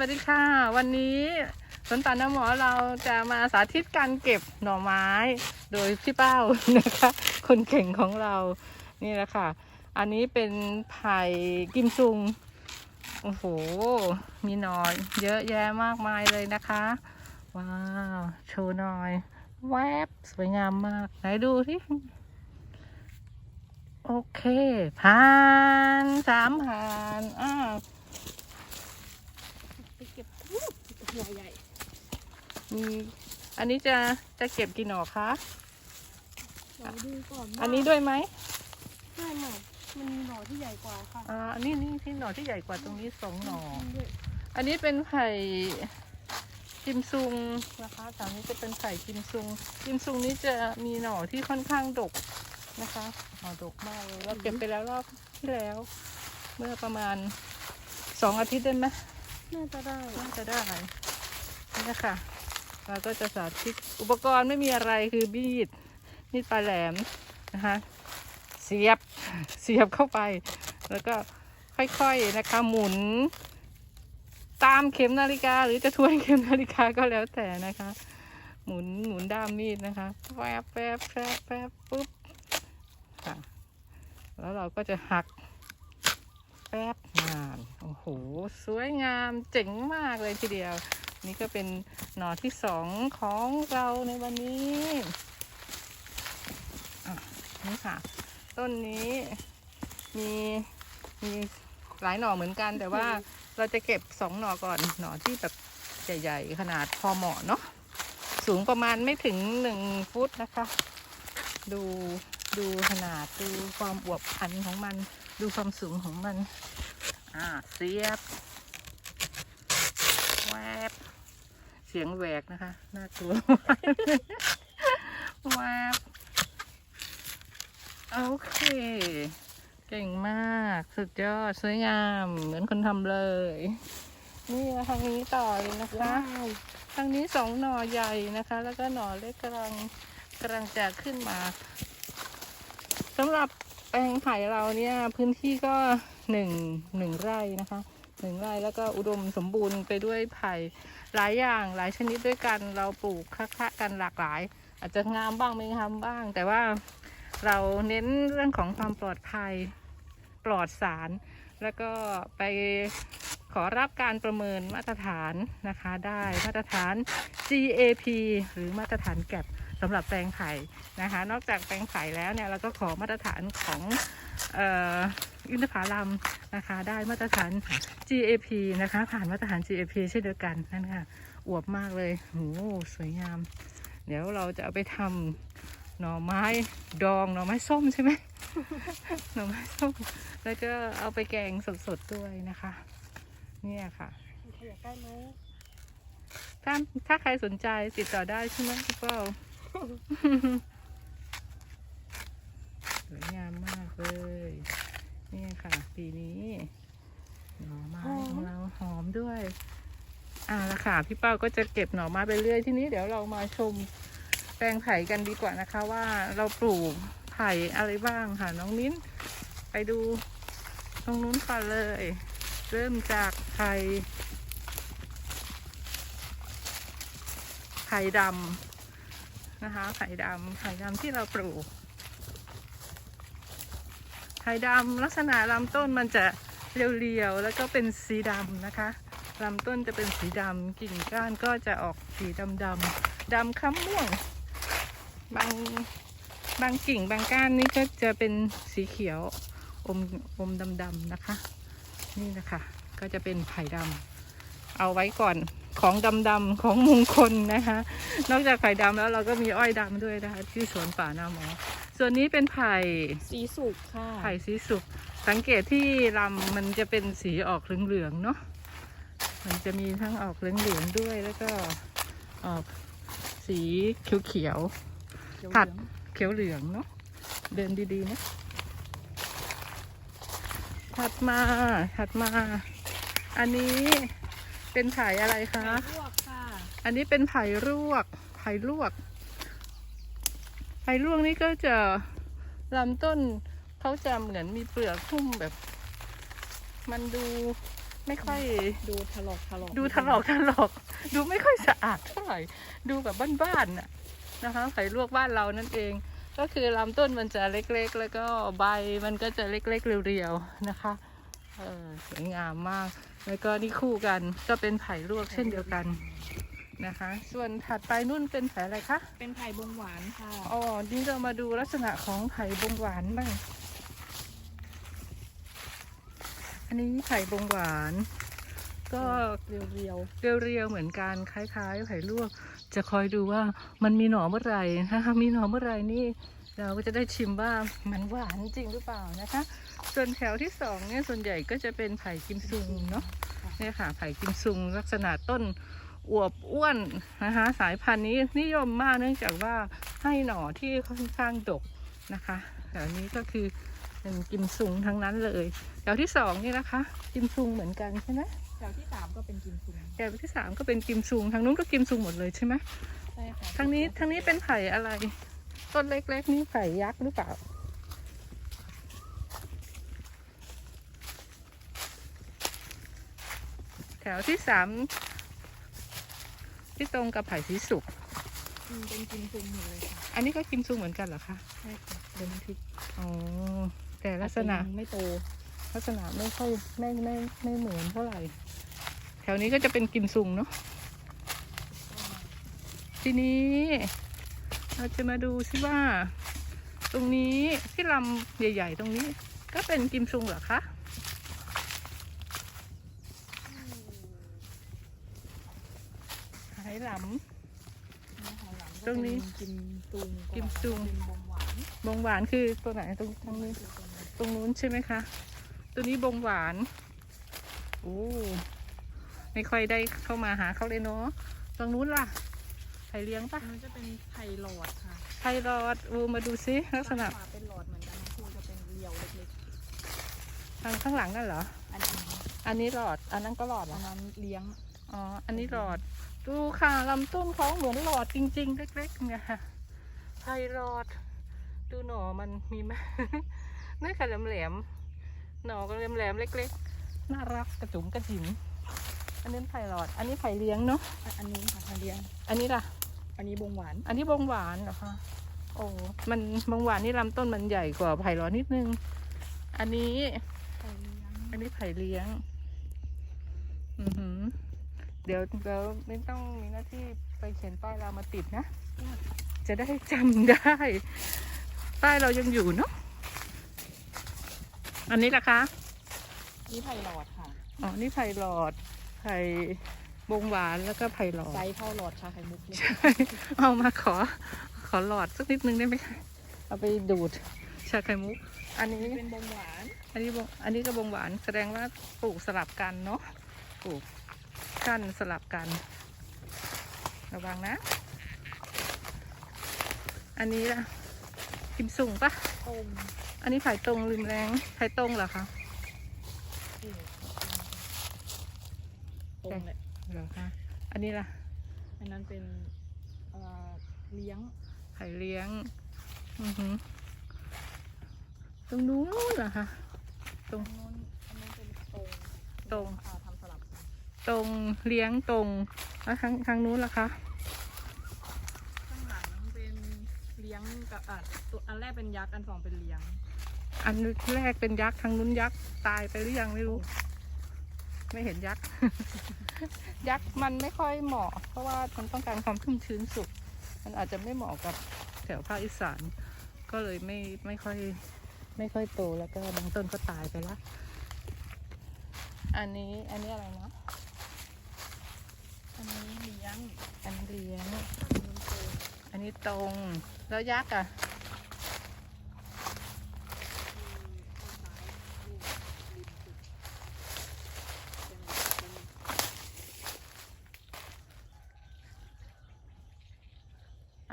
วัสดีค่ะ วันนี้สวนป่าน้ำหมอเราจะมาสาธิตการเก็บหน่อไม้ โดยพี่เป้านะคะ คนเก่งของเรานี่แหละค่ะ อันนี้เป็นไผ่กิมซุงโอ้โหมีหน่อเยอะแยะมากมายเลยนะคะ ว้าวโชว์หน่อย แวบสวยงามมาก ไหนดูที่โอเคผ่านสามผ่านอ้าว ไปเก็บอู้ หัวใหญ่มีอันนี้จะจะเก็บกี่หน่อคะเราดูก่อนว่าอันนี้ด้วยไหมใช่ไหมมันมีหน่อที่ใหญ่กว่าค่ะอ่าอันนี้นี่ที่หน่อที่ใหญ่กว่าตรงนี้สองหน่อ ด้วยอันนี้เป็นไผ่กิมซุงนะคะแถวนี้จะเป็นไผ่กิมซุงกิมซุงนี้จะมีหน่อที่ค่อนข้างดกนะคะหน่อดกมากเลยเราเก็บไปแล้วรอบที่แล้ว เมื่อประมาณสองอาทิตย์ได้ไหมน่าจะได้ น่าจะได้ นี่นะคะเราก็จะสาธิตอุปกรณ์ไม่มีอะไรคือมีดมีดปลายแหลมนะคะเสียบเสียบเข้าไป แล้วก็ค่อยๆนะคะหมุน ตามเข็มนาฬิกา หรือจะทวนเข็มนาฬิกาก็แล้วแต่นะคะ หมุนหมุนด้ามมีดนะคะแวบแวบแวบแวบปุ๊บค่ะแล้วเราก็จะหักแป๊บงานโอ้โห สวยงามเจ๋งมากเลยทีเดียว นี่ก็เป็นหน่อที่สองของเราในวันนี้นี่ค่ะ ต้นนี้มีมีหลายหน่อเหมือนกัน แต่ว่าเราจะเก็บสองหน่อก่อนหน่อที่แบบใหญ่ๆขนาดพอเหมาะเนาะสูงประมาณไม่ถึงหนึ่งฟุตนะคะ ดูดูขนาดดูความอวบอันของมัน ดูความสูงของมัน อ่าเสียบ แวบเสียงแหวกนะคะ น่ากลัวแวบโอเค เก่งมาก สุดยอด สวยงาม เหมือนคนทำเลย นี่มาทางนี้ต่อเลยนะคะว้าวทางนี้สองหน่อใหญ่นะคะ แล้วก็หน่อเล็กกำลังกำลังจะขึ้นมาสำหรับแปลงไผ่เราเนี่ย พื้นที่ก็หนึ่งหนึ่งไร่นะคะ หนึ่งไร่แล้วก็อุดมสมบูรณ์ไปด้วยไผ่หลายอย่างหลายชนิดด้วยกันเราปลูกคะกันหลากหลาย อาจจะงามบ้างไม่งามบ้าง แต่ว่าเราเน้นเรื่องของความปลอดภัยปลอดสาร แล้วก็ไปขอรับการประเมินมาตรฐานนะคะได้มาตรฐาน GAP หรือมาตรฐานแก็บ สำหรับแปลงไผ่นะคะ นอกจากแปลงไผ่แล้วเนี่ยเราก็ขอมาตรฐานของเอ่ออินทผลัมนะคะ ได้มาตรฐาน GAP นะคะ ผ่านมาตรฐาน GAP เช่นเดียวกันนั่นค่ะอวบมากเลยโหสวยงาม เดี๋ยวเราจะเอาไปทำหน่อไม้ดองหน่อไม้ส้มใช่ไหมหน่อไม้ส้มแล้วก็เอาไปแกงสดๆด้วยนะคะ เนี่ยค่ะมีใครอยากได้ไหมถ้าถ้าใครสนใจติดต่อได้ใช่ไหมพี่เป้า สวยงามมากเลย นี่ค่ะปีนี้หน่อไม้ของเราหอมด้วยอ่าละค่ะพี่เป้าก็จะเก็บหน่อไม้ไปเรื่อยที่นี้เดี๋ยวเรามาชมแปลงไผ่กันดีกว่านะคะ ว่าเราปลูกไผ่อะไรบ้างค่ะน้องมิ้น ไปดูตรงนู้นก่อนเลย เริ่มจากไผ่ไผ่ดำ นะคะไผ่ดำไผ่ดำที่เราปลูกไผ่ดำลักษณะลำต้นมันจะเรียวๆแล้วก็เป็นสีดำนะคะลำต้นจะเป็นสีดำกิ่งก้านก็จะออกสีดำดำดำค้ำม่วง บางบางกิ่งบางก้านนี่ก็จะเป็นสีเขียวอมอมดำๆนะคะ นี่นะคะ ก็จะเป็นไผ่ดำเอาไว้ก่อน ของดำๆของมงคลนะคะ นอกจากไผ่ดำแล้วเราก็มีอ้อยดำด้วยนะคะ ที่สวนป่านาหมอ ส่วนนี้เป็นไผ่สีสุกค่ะ ไผ่สีสุก สังเกตที่ลำมันจะเป็นสีออกเหลืองๆเนาะ มันจะมีทั้งออกเหลืองๆด้วยแล้วก็ออกสีเขียวๆผัดเขียวเหลืองเนาะ เดินดีๆนะถัดมาถัดมา อันนี้ เป็นไผ่อะไรคะ ลวกค่ะอันนี้เป็นไผ่ลวก ไผ่ลวก ไผ่ลวกนี่ก็จะลำต้นเขาจะเหมือนมีเปลือกหุ้มแบบ มันดูไม่ค่อยดูถลอกถลอกดูถลอกถลอก ดูไม่ค่อยสะอาดเท่าไหร่ ดูแบบบ้านๆน่ะนะคะไผ่ลวกบ้านเรานั่นเอง ก็คือลำต้นมันจะเล็กๆ แล้วก็ใบมันก็จะเล็กๆเรียวๆนะคะ เออสวยงามมาก แล้วก็นี่คู่กันก็เป็นไผ่ลวกเช่นเดียวกันนะคะ ส่วนถัดไปนุ่นเป็นไผ่อะไรคะ เป็นไผ่บงหวานค่ะ อ๋อ นี่เรามาดูลักษณะของไผ่บงหวานบ้าง อันนี้ไผ่บงหวาน ก็เรียวเรียวๆเหมือนกันคล้าย ๆ ไผ่ลวก จะคอยดูว่ามันมีหน่อเมื่อไหร่นะคะมีหน่อเมื่อไหร่นี่ เราก็จะได้ชิมว่ามันหวานจริงหรือเปล่านะคะ ส่วนแถวที่สองเนี่ยส่วนใหญ่ก็จะเป็นไผ่กิมซุงเนาะเนี่ยค่ะไผ่กิมซุงลักษณะต้นอวบอ้วนนะคะ สายพันธุ์นี้นิยมมากเนื่องจากว่าให้หน่อที่ค่อนข้างดกนะคะแถวนี้ก็คือเป็นกิมซุงทั้งนั้นเลยแถวที่สองนี่นะคะ กิมซุงเหมือนกันใช่ไหมๆแถวที่สามก็เป็นกิมซุงแถวที่สามก็เป็นกิมซุงทางนู้นก็กิมซุงหมดเลยใช่ไหมใช่ค่ะทางนี้ทางนี้เป็นไผ่อะไร ต้นเล็กๆนี่ไผ่ยักษ์หรือเปล่า แถวที่สามที่ตรงกับไผ่สีสุกอืมเป็นกิมซุงหมดเลยค่ะอันนี้ก็กิมซุงเหมือนกันเหรอคะใช่ค่ะเป็นทิศอ๋อแต่ลักษณะอาจจยังไม่โตลักษณะไม่ค่อยไม่ไม่ไม่เหมือนเท่าไหร่ แถวนี้ก็จะเป็นกิมซุงเนาะทีนี้ เราจะมาดูซิว่า ตรงนี้ที่ลำใหญ่ ๆ ตรงนี้ ก็เป็นกิมซุงเหรอคะหายหลตรงนี้กิมซุงกิมซุงเป็นบงหวานำบงหวานคือตัวไหนตรงทางนี้ ตรงนู้นใช่ไหมคะ ตัวนี้บงหวานโอ้ไม่ค่อยได้เข้ามาหาเขาเลยเนาะตรงนู้นล่ะ ไผ่เลี้ยงปะอันนี้จะเป็นไผ่หลอดค่ะไผ่รอดโอ้มาดูซิลักษณะด้านขวาเป็นหลอดเหมือนกันนะครูจะเป็นเรียวเล็กทางข้างหลังนั่นเหรอๆอันนี้อันนี้หลอด อันนั้นก็หลอดเหรอัอนนั้นเลี้ยง อ๋อ อันนี้หลอด ดูค่ะลำต้นเขาเหมือนหลอดจริง ๆ เล็กๆเนี่ยค่ะไผ่หลอด ดูหน่อมันมีไหมนี่ค่ะแหลมๆ หน่อก็แหลมๆเล็ก ๆ น่ารักกระจุ๋มกระจิ๋มอันนี้ไผ่หลอด อันนี้ไผ่เลี้ยงเนาะ อันอันนู้นค่ะไผ่เลี้ยง อันนี้ล่ะ อันนี้บงหวาน อันนี้บงหวานเหรอคะโอ้มันบงหวานนี่ลำต้นมันใหญ่กว่าไผ่หลอดนิดนึง อันนี้ไผ่เลี้ยงอันนี้ไผ่เลี้ยง อือหือ เดี๋ยวเดี๋ยวไม่ต้องมีหน้าที่ไปเขียนป้ายเรามาติดนะ จะได้จำได้ ป้ายเรายังอยู่เนาะ อันนี้ล่ะคะ นี่ไผ่หลอดค่ะ อ๋อ นี่ไผ่หลอด ไผ่ บงหวานแล้วก็ไผ่หลอดไซส์เท่าหลอดชาไข่มุกเลยเอามาขอ ขอหลอดสักนิดนึงได้ไหมคะเอาไปดูดชาไข่มุก อันนี้นี่เป็นบงหวาน อันนี้บงอันนี้ก็บงหวานแสดงว่าปลูกสลับกันเนาะปลูกกั้นสลับกัน ระวังนะ อันนี้ล่ะกิมสุงปะตรงอันนี้ไผ่ตรงริมแรงไผ่ตรงเหรอคะนี่ตรงเลย เหรอคะอันนี้ล่ะ อันนั้นเป็นเอ่อเลี้ยงไผ่เลี้ยง อือหือตรงนู้นเหรอคะ ตรงอันนู้นอันนู้นเป็นตรงตรง อ่าทำสลับกันตรงเลี้ยงตรงแล้วทางทางนู้นล่ะคะ ข้างหลังเป็นเลี้ยงกับอะตัวอันแรกเป็นยักษ์อันสองเป็นเลี้ยงอันแรกเป็นยักษ์ทางนู้นยักษ์ตายไปหรือยังไม่รู้ ไม่เห็นยักษ์ ยักษ์มันไม่ค่อยเหมาะ เพราะว่ามันต้องการความชุ่มชื้นสุขมันอาจจะไม่เหมาะกับแถวภาคอีสาน ก็เลยไม่ไม่ค่อย ไม่ค่อยโตแล้วก็บางต้นก็ตายไปละ อันนี้อันนี้อะไรนะ อันนี้เลี้ยง อันเลี้ยง อันนี้ตรง แล้วยักษ์อะ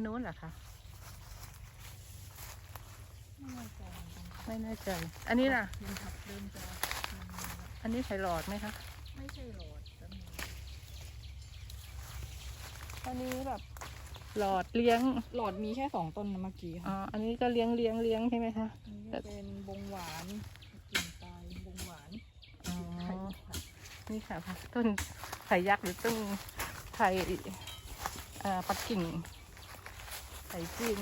นนู้นเหรอคะไม่แน่ใจเหมือนกันค่ะไม่แน่ใจ อันนี้ล่ะ เริ่มทับเริ่มจะทำงานแล้วอันนี้ไผ่หลอดไหมคะไม่ใช่หลอดแต่มีอันนี้แบบหลอดเลี้ยง หลอดมีแค่สองต้นนะเมื่อกี้อ๋อค่ะอันนี้ก็เลี้ยงเลี้ยงเลี้ยงใช่ไหมคะอันนี้ก็เป็นบงหวานกลิ่นตายบงหวานอ๋อไข่หวานนี่ค่ะต้นไผ่ยักษ์หรือต้นไผ่เอ่อปักกิ่ง ไผ่จีน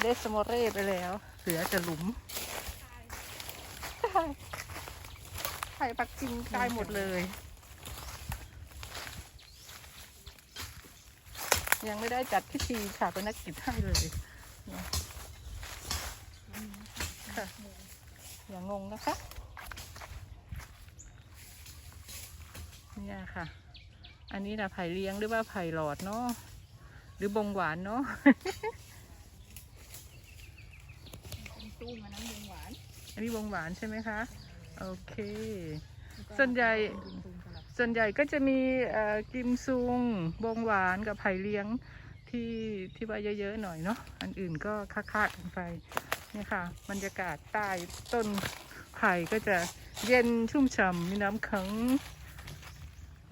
เดสโมเร่ไปแล้วเหลือจะหลุมไผ่ปักกิ่งตายหมดเลย ยังไม่ได้จัดพิธีชาปนกิจให้เลยเนี่ยค่ะอย่างงงนะคะ เนี่ยค่ะ อันนี้นะไผ่เลี้ยงหรือว่าไผ่หลอดเนาะหรือบงหวานเนาะ เป็น ตู้มาน้ำเย็นหวานอันนี้บงหวานใช่ไหมคะ โอเคแล้วก็ส่วนใหญ่เป็นตุ่มสลับส่วนใหญ่ก็จะมีเอ่อกิมซุงบงหวานกับไผ่เลี้ยงที่ที่ว่าเยอะๆหน่อยเนาะ อันอื่นก็ค่าๆกันไปเนี่ยค่ะบรรยากาศใต้ต้นไผ่ก็จะเย็นชุ่มฉ่ำมีน้ำขัง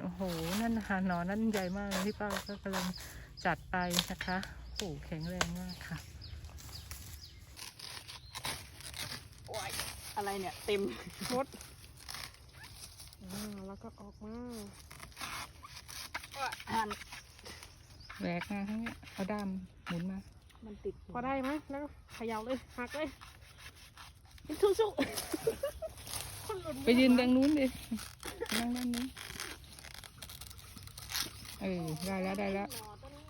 โอ้โห นั่นนะคะหนอนนั่นใหญ่มากเลยที่ป้าก็กำลังจัดไปนะคะโอ้โหแข็งแรงมากค่ะ อ้ยอะไรเนี่ยเต็มรถอ่าแล้วก็ออกมาว่าหันแหวกมาทั้งเนี้ยเอาด้ามหมุนมามันติดพอได้ไหมแล้วก็เขย่าเลยหักเลยสู้สู้ๆคนหล่ไปยืนดังนู้นดินั่งด้านนู้นเออได้แล้วได้แล้วหน่อต้นนี้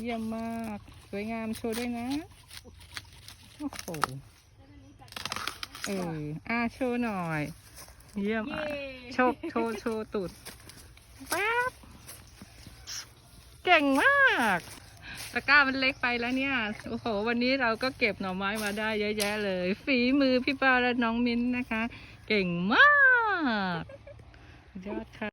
เยี่ยมมาก สวยงามโชว์ด้วยนะ โอ้โห เอออ่าโชว์หน่อย เยี่ยมเย้อะโชว์โชว์โชว์ตุดแป๊บเก่งมากตะกร้ามันเล็กไปแล้วเนี่ย โอ้โห วันนี้เราก็เก็บหน่อไม้มาได้เยอะแยะเลย ฝีมือพี่ป้าและน้องมิ้นนะคะ เก่งมาก ยอดค่ะ